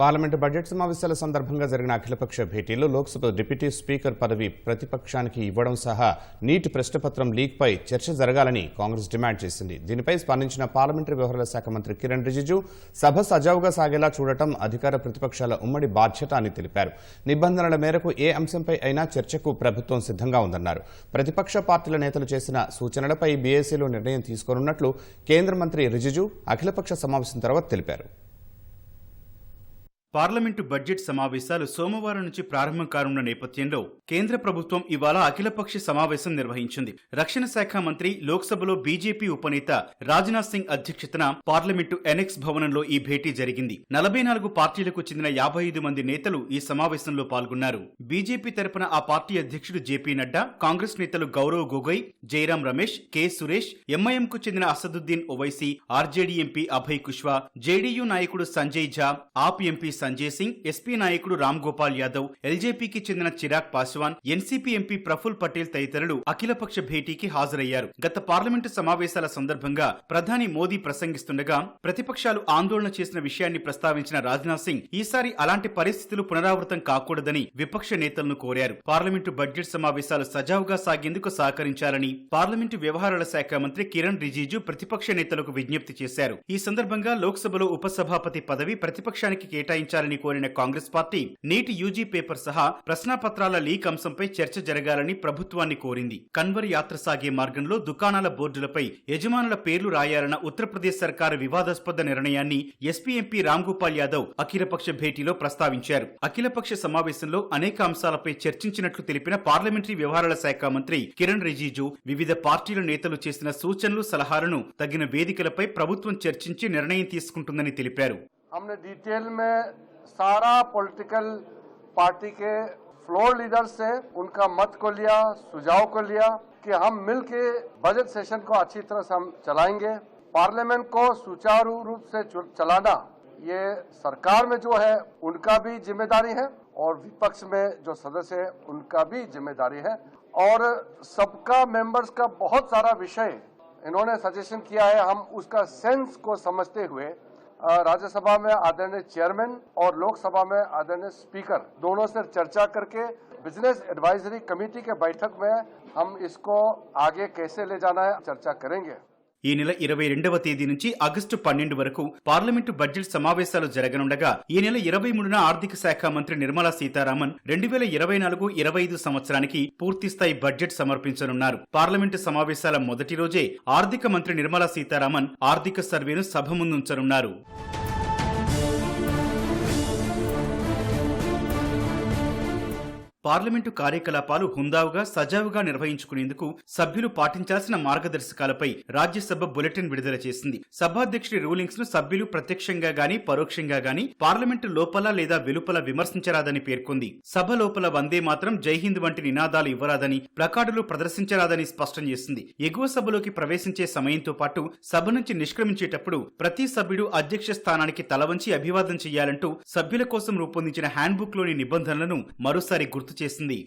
Parliament budget సమావేశాల సందర్భంగా జరిగిన అఖిలపక్ష భేటీలో లోక్సభ డిప్యూటీ స్పీకర్ పదవి ప్రతిపక్షానికి ఇవ్వడం సహా నీట్ ప్రశ్నపత్రం లీక్పై చర్చ జరగాలని కాంగ్రెస్ డిమాండ్ చేసింది. దీనిపై స్పందించిన పార్లమెంటరీ వ్యవహారాల శాఖ మంత్రి కిరణ్ రిజిజు సభ సజావుగా సాగేలా చూడటం అధికార ప్రతిపక్షాల ఉమ్మడి బాధ్యత అని తెలిపారు. నిబంధనల మేరకు ఏ అంశంపై అయినా చర్చకు ప్రభుత్వం సిద్ధంగా ఉందన్నారు. ప్రతిపక్ష పార్టీల నేతలు చేసిన సూచనలపై బీఏసీలో నిర్ణయం తీసుకోనున్నట్లు కేంద్ర మంత్రి రిజిజు అఖిలపక్ష సమావేశం తర్వాత తెలిపారు. పార్లమెంటు బడ్జెట్ సమావేశాలు సోమవారం నుంచి ప్రారంభం కానున్న నేపథ్యంలో కేంద్ర ప్రభుత్వం ఇవాళ అఖిలపక్ష సమావేశం నిర్వహించింది. రక్షణ శాఖ మంత్రి లోక్సభలో బీజేపీ ఉపనేత రాజ్నాథ్ సింగ్ అధ్యక్షతన పార్లమెంటు ఎనెక్స్ భవనంలో ఈ భేటీ జరిగింది. నలభై నాలుగు పార్టీలకు చెందిన యాభై ఐదు మంది నేతలు ఈ సమావేశంలో పాల్గొన్నారు. బీజేపీ తరపున ఆ పార్టీ అధ్యక్షుడు జేపీ నడ్డా కాంగ్రెస్ నేతలు గౌరవ్ గొగోయ్ జయరాం రమేష్ కె సురేష్ ఎంఐఎంకు చెందిన Asaduddin Owaisi RJD MP Abhay Kushwaha JDU నాయకుడు సంజయ్ ఝా ఆప్ ఎంపీ సంజయ్ సింగ్ ఎస్పీ నాయకుడు రామ్ గోపాల్ యాదవ్ ఎల్జేపీకి చెందిన చిరాగ్ పాస్వాన్ ఎన్సీపీ ఎంపీ ప్రఫుల్ పటేల్ తదితరులు అఖిలపక్ష భేటీకి హాజరయ్యారు. గత పార్లమెంటు సమావేశాల సందర్భంగా ప్రధాని మోదీ ప్రసంగిస్తుండగా ప్రతిపక్షాలు ఆందోళన చేసిన విషయాన్ని ప్రస్తావించిన రాజ్నాథ్ సింగ్ ఈసారి అలాంటి పరిస్థితులు పునరావృతం కాకూడదని విపక్ష నేతలను కోరారు. పార్లమెంటు బడ్జెట్ సమావేశాలు సజావుగా సాగేందుకు సహకరించాలని పార్లమెంటు వ్యవహారాల శాఖ మంత్రి కిరణ్ రిజిజు ప్రతిపక్ష నేతలకు విజ్ఞప్తి చేశారు. ఈ సందర్భంగా లోక్సభలో ఉపసభాపతి పదవి ప్రతిపక్షానికి కేటాయించాలని కోరిన Congress party NEET UG paper సహా ప్రశ్నాపత్రాల లీక్ అంశంపై చర్చ జరగాలని ప్రభుత్వాన్ని కోరింది. కన్వర్ యాత్ర సాగే మార్గంలో దుకాణాల బోర్డులపై యజమానుల పేర్లు రాయాలన్న ఉత్తరప్రదేశ్ సర్కారు వివాదాస్పద నిర్ణయాన్ని ఎస్పీ ఎంపీ రామ్ గోపాల్ యాదవ్ అఖిలపక్ష భేటీలో ప్రస్తావించారు. అఖిలపక్ష సమావేశంలో అనేక అంశాలపై చర్చించినట్లు తెలిపిన పార్లమెంటరీ వ్యవహారాల శాఖ మంత్రి కిరణ్ రిజిజు వివిధ పార్టీల నేతలు చేసిన సూచనలు సలహాలను తగిన వేదికలపై ప్రభుత్వం చర్చించి నిర్ణయం తీసుకుంటుందని తెలిపారు. हमने डिटेल में सारा पॉलिटिकल पार्टी के फ्लोर लीडर से उनका मत को लिया, सुझाव को लिया कि हम मिल के बजट सेशन को अच्छी तरह से हम चलाएँगे। पार्लियामेंट को सुचारू रूप से चलाना ये सरकार में जो है, उनका भी ज़िम्मेदारी है और विपक्ष में जो सदस्य है, उनका भी ज़िम्मेदारी है। और सबका मेंबर्स का बहुत सारा विषय इन्होंने सजेशन किया है। हम उसका सेंस को समझते हुए राज्यसभा में आदरणीय चेयरमैन और लोकसभा में आदरणीय स्पीकर दोनों से चर्चा करके बिज़नेस एडवाइजरी कमेटी के बैठक में हम इसको आगे कैसे ले जाना है, चर्चा करेंगे। ఈ నెల ఇరవై రెండవ తేదీ నుంచి ఆగస్టు పన్నెండు వరకు పార్లమెంటు బడ్జెట్ సమావేశాలు జరగనుండగా ఈ నెల ఇరవై మూడున ఆర్థిక శాఖ మంత్రి నిర్మలా సీతారామన్ రెండు వేల ఇరవై నాలుగు ఇరవై ఐదు సంవత్సరానికి పూర్తిస్థాయి బడ్జెట్ సమర్పించనున్నారు. పార్లమెంటు సమావేశాల మొదటి రోజే ఆర్థిక మంత్రి నిర్మలా సీతారామన్ ఆర్థిక సర్వేను సభ ముందుంచనున్నారు. పార్లమెంటు కార్యకలాపాలు హుందావుగా సజావుగా నిర్వహించుకునేందుకు సభ్యులు పాటించాల్సిన మార్గదర్శకాలపై రాజ్యసభ బులెటిన్ విడుదల చేసింది. సభాధ్యక్షుడి రూలింగ్స్ను సభ్యులు ప్రత్యక్షంగా గాని పరోక్షంగా గాని పార్లమెంటు లోపల లేదా వెలుపల విమర్శించరాదని పేర్కొంది. సభ లోపల వందే మాత్రం జై హింద్ వంటి నినాదాలు ఇవ్వరాదని ప్లకార్డులు ప్రదర్శించరాదని స్పష్టం చేసింది. ఎగువ సభలోకి ప్రవేశించే సమయంతో పాటు సభ నుంచి నిష్క్రమించేటప్పుడు ప్రతి సభ్యుడు అధ్యక్ష స్థానానికి తల వంచి అభివాదం చేయాలంటూ సభ్యుల కోసం రూపొందించిన హ్యాండ్ బుక్లోని నిబంధనలను మరోసారి గుర్తు చేసింది.